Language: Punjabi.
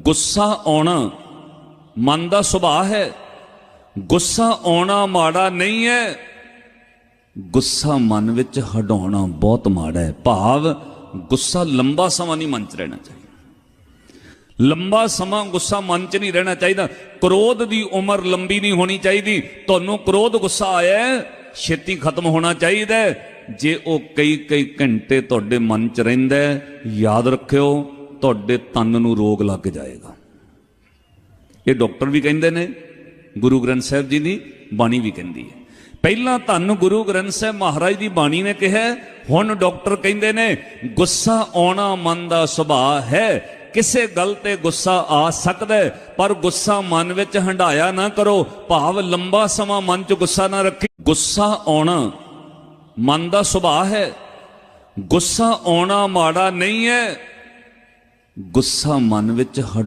ਗੁੱਸਾ ਆਉਣਾ ਮਨ ਦਾ ਸੁਭਾਅ ਹੈ। ਗੁੱਸਾ ਆਉਣਾ ਮਾੜਾ ਨਹੀਂ ਹੈ। ਗੁੱਸਾ ਮਨ ਵਿੱਚ ਹਟਾਉਣਾ ਬਹੁਤ ਮਾੜਾ ਹੈ। ਭਾਵ ਗੁੱਸਾ ਲੰਬਾ ਸਮਾਂ ਨਹੀਂ ਮਨ 'ਚ ਰਹਿਣਾ ਚਾਹੀਦਾ। ਲੰਬਾ ਸਮਾਂ ਗੁੱਸਾ ਮਨ 'ਚ ਨਹੀਂ ਰਹਿਣਾ ਚਾਹੀਦਾ। ਕ੍ਰੋਧ ਦੀ ਉਮਰ ਲੰਬੀ ਨਹੀਂ ਹੋਣੀ ਚਾਹੀਦੀ। ਤੁਹਾਨੂੰ ਕ੍ਰੋਧ ਗੁੱਸਾ ਆਇਆ ਛੇਤੀ ਖਤਮ ਹੋਣਾ ਚਾਹੀਦਾ ਜੇ ਉਹ ਕਈ ਕਈ ਘੰਟੇ ਤੁਹਾਡੇ ਮਨ 'ਚ ਰਹਿੰਦਾ ਯਾਦ ਰੱਖਿਓ। ਤੁਹਾਡੇ ਤਨ ਨੂੰ ਰੋਗ ਲੱਗ ਜਾਏਗਾ। ਇਹ ਡਾਕਟਰ ਵੀ ਕਹਿੰਦੇ ਨੇ, ਗੁਰੂ ਗ੍ਰੰਥ ਸਾਹਿਬ ਜੀ ਦੀ ਬਾਣੀ ਵੀ ਕਹਿੰਦੀ ਹੈ। ਪਹਿਲਾਂ ਤੁਹਾਨੂੰ ਗੁਰੂ ਗ੍ਰੰਥ ਸਾਹਿਬ ਮਹਾਰਾਜ ਦੀ ਬਾਣੀ ਨੇ ਕਿਹਾ, ਹੁਣ ਡਾਕਟਰ ਕਹਿੰਦੇ ਨੇ, ਗੁੱਸਾ ਆਉਣਾ ਮਨ ਦਾ ਸੁਭਾਅ ਹੈ, ਕਿਸੇ ਗੱਲ ਤੇ ਗੁੱਸਾ ਆ ਸਕਦਾ ਪਰ ਗੁੱਸਾ ਮਨ ਵਿੱਚ ਹੰਡਾਇਆ ਨਾ ਕਰੋ, ਭਾਵ ਲੰਬਾ ਸਮਾਂ ਮਨ 'ਚ ਗੁੱਸਾ ਨਾ ਰੱਖੀ। ਗੁੱਸਾ ਆਉਣਾ ਮਨ ਦਾ ਸੁਭਾਅ ਹੈ। ਗੁੱਸਾ ਆਉਣਾ ਮਾੜਾ ਨਹੀਂ ਹੈ ਗੁੱਸਾ ਮਨ ਵਿੱਚ ਹਟ